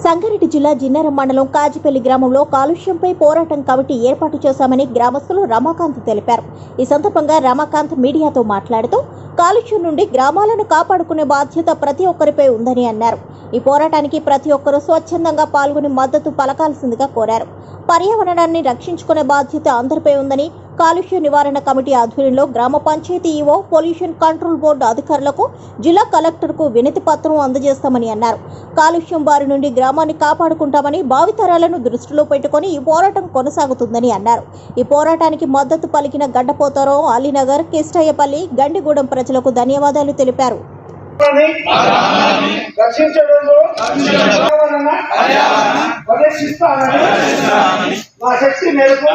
సంగారెడ్డి జిల్లా జిన్నారం మండలం కాజిపల్లి గ్రామంలో కాలుష్యంపై పోరాటం కమిటీ ఏర్పాటు చేశామని గ్రామస్తులు రమాకాంత్ తెలిపారు. ఈ సందర్భంగా రమాకాంత్ మీడియాతో మాట్లాడుతూ కాలుష్యం నుండి గ్రామాలను కాపాడుకునే బాధ్యత ప్రతి ఒక్కరిపై ఉందని అన్నారు. ఈ పోరాటానికి ప్రతి ఒక్కరూ స్వచ్ఛందంగా పాల్గొని మద్దతు పలకాల్సిందిగా కోరారు. పర్యావరణాన్ని రక్షించుకునే బాధ్యత అందరిపై ఉందని కాలుష్య నివారణ కమిటీ ఆధ్వర్యంలో గ్రామ panchayat EO pollution control board అధికారులకు జిల్లా కలెక్టర్కు వినతి పత్రం అందజేస్తామని అన్నారు. కాలుష్యం బారి నుండి గ్రామాన్ని కాపాడుకుంటామని భావితరాలను దృష్టిలో పెట్టుకొని ఈ పోరాటం కొనసాగుతుందని అన్నారు. ఈ పోరాటానికి మద్దతు పలికిన గడ్డపోతారం అలీనగర్ కిష్టయ్యపల్లి గండిగూడెం ప్రజలకు ధన్యవాదాలు తెలిపారు. రక్షించడంలో పరిరక్షిస్తానని శక్తి మేరకు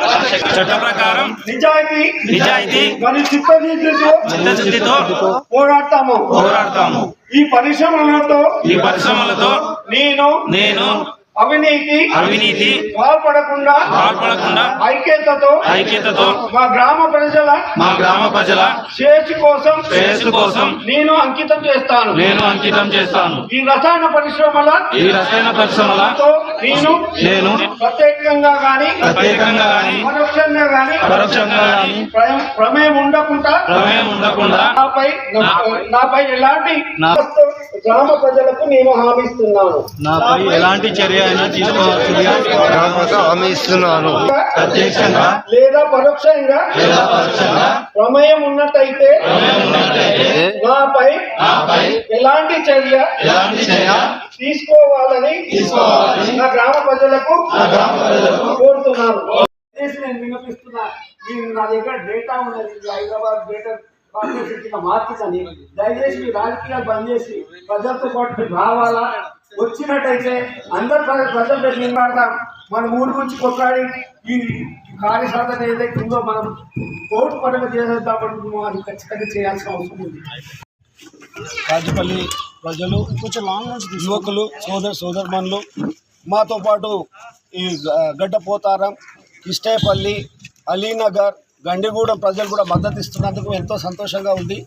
చట్ట ప్రకారం నిజాయితీ నిజాయితీ మరియు చిత్తశుద్ధితో చిత్తశుద్ధితో పోరాడతాము. పోరాడతాము. ఈ పరిశ్రమలతో ఈ పరిశ్రమలతో నేను నేను అవినీతి అవినీతి పాల్పడకుండా పాల్పడకుండా ఐక్యతతో ఐక్యతతో మా గ్రామ ప్రజల మా గ్రామ ప్రజల శ్రేయస్సు కోసం శ్రేయస్సు కోసం నేను అంకితం చేస్తాను. నేను అంకితం చేస్తాను. ఈ రసాయన పరిశ్రమల ఈ రసాయన పరిశ్రమల తో నేను నేను ప్రత్యేకంగా గాని ప్రత్యేకంగా గాని పరోక్షంగా గాని పరోక్షంగా గాని ప్రయం- ప్రమేయం ఉండకుండా ప్రమేయం ఉండకుండా నాపై నాపై ఎలాంటి గ్రామ ప్రజలకు నేను హామీస్తున్నాను నాపై ఎలాంటి చర్య అయినా తీసుకోవాల్సిందిగా గ్రామకు హామీ ఇస్తున్నాను. ప్రత్యక్షంగా లేదా పరోక్షంగా లేదా పరోక్షంగా ప్రమేయం ఉన్నట్టయితే నాపై నాపై ఎలాంటి చర్య ఎలాంటి చర్య తీసుకోవాలని తీసుకోవాలని నా గ్రామ ప్రజలకు నా గ్రామ ప్రజలకు కోరుతున్నాను. నేను వినిపిస్తున్నా మీరు నా దగ్గర డేటా ఉన్నది హైదరాబాద్ డేటా కార్పొరేషన్ కింద మార్చిందని దయచేసి మీ రాజకీయాలు బంద్ చేసి ప్రజలతో పాటు రావాలా? వచ్చినట్టయితే అందరు ప్ర- ప్రజలు నిలబడతాం మన ఊరి గురించి కొట్లాడి ఈ కార్యసాధన ఏదైతే ఉందో మనం కోర్టు పడవ చేసేద్దామని అది ఖచ్చితంగా చేయాల్సిన అవసరం ఉంది. రాజపల్లి ప్రజలు కొంచెం యువకులు సోదర సోదరుమణులు మాతో పాటు ఈ గ- గడ్డపోతారం కిష్టేపల్లి అలీనగర్ గండిగూడెం ప్రజలు కూడా మద్దతు ఇస్తున్నందుకు ఎంతో సంతోషంగా ఉంది.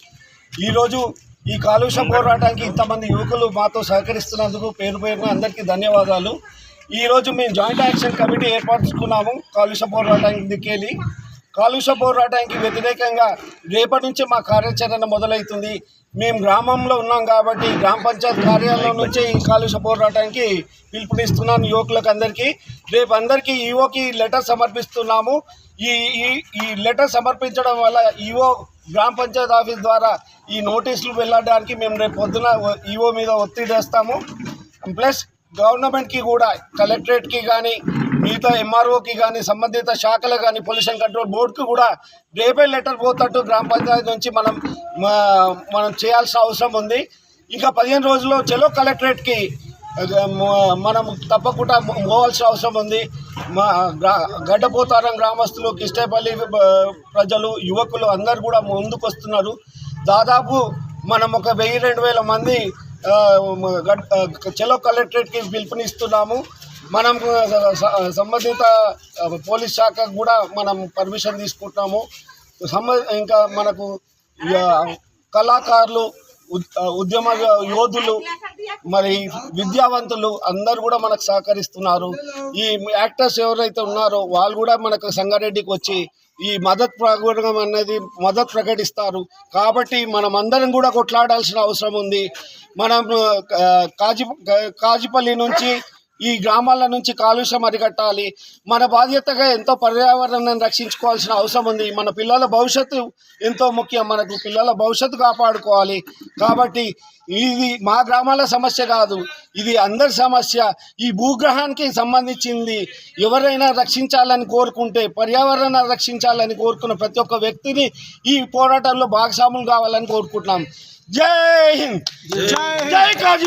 ఈరోజు ఈ కాలుష్య పోరాటానికి ఇంతమంది యువకులు మాతో సహకరిస్తున్నందుకు పేరు పేరున అందరికీ ధన్యవాదాలు. ఈరోజు మేము జాయింట్ యాక్షన్ కమిటీ ఏర్పరచుకున్నాము కాలుష్య పోరాటానికి దిక్కేలి. కాలుష్య పోరాటానికి వ్యతిరేకంగా రేపటి నుంచి మా కార్యాచరణ మొదలవుతుంది. మేము గ్రామంలో ఉన్నాం కాబట్టి గ్రామ పంచాయత్ కార్యాలయం నుంచి ఈ కాలుష్య పోరాటానికి పిలుపునిస్తున్నాను యువకులకు అందరికీ రేపు అందరికీ ఈఓకి లెటర్ సమర్పిస్తున్నాము. ఈ ఈ ఈ లెటర్ సమర్పించడం వల్ల ఈఓ గ్రామ పంచాయత్ ఆఫీస్ ద్వారా ఈ నోటీసులు వెళ్ళడానికి మేము రేపు పొద్దున ఈఓ మీద ఒత్తిడి వేస్తాము. ప్లస్ గవర్నమెంట్కి కూడా కలెక్టరేట్కి కానీ మిగతా ఎంఆర్ఓకి కానీ సంబంధిత శాఖలు కానీ పొల్యూషన్ కంట్రోల్ బోర్డుకి కూడా రేపే లెటర్ పోతట్టు గ్రామ పంచాయతీ నుంచి మనం మనం చేయాల్సిన అవసరం ఉంది. ఇంకా పదిహేను రోజుల్లో చెలో కలెక్టరేట్కి మనం తప్పకుండా పోవాల్సిన అవసరం ఉంది. మా గ్రా గడ్డపోతారం గ్రామస్తులు కిష్టేపల్లి ప్రజలు యువకులు అందరు కూడా ముందుకు వస్తున్నారు దాదాపు మనం ఒక వెయ్యి రెండు వేల మంది గడ్- చెలో కలెక్టరేట్కి పిలుపునిస్తున్నాము. మనం సంబంధిత పోలీస్ శాఖకు కూడా మనం పర్మిషన్ తీసుకుంటున్నాము. సంబ ఇంకా మనకు కళాకారులు ఉద్యమ యోధులు మరి విద్యావంతులు అందరు కూడా మనకు సహకరిస్తున్నారు. ఈ యాక్టర్స్ ఎవరైతే ఉన్నారో వాళ్ళు కూడా మనకు సంగారెడ్డికి వచ్చి ఈ మద్దతు ప్రకటన అనేది మద్దతు ప్రకటిస్తారు. కాబట్టి మనం అందరం కూడా కొట్లాడాల్సిన అవసరం ఉంది. మనం ఆ, కాజి కాజిపల్లి నుంచి ఈ గ్రామాల నుంచి కాలుష్యం అరికట్టాలి. మన బాధ్యతగా ఎంతో పర్యావరణాన్ని రక్షించుకోవాల్సిన అవసరం ఉంది. మన పిల్లల భవిష్యత్తు ఎంతో ముఖ్యం. మనకు పిల్లల భవిష్యత్తు కాపాడుకోవాలి. కాబట్టి ఇది మా గ్రామాల సమస్య కాదు. ఇది అందరి సమస్య. ఈ భూగ్రహానికి సంబంధించింది ఎవరైనా రక్షించాలని కోరుకుంటే పర్యావరణ రక్షించాలని కోరుకున్న ప్రతి ఒక్క వ్యక్తిని ఈ పోరాటంలో భాగస్వాములు కావాలని కోరుకుంటున్నాం. జై హింద్! జై కాజీ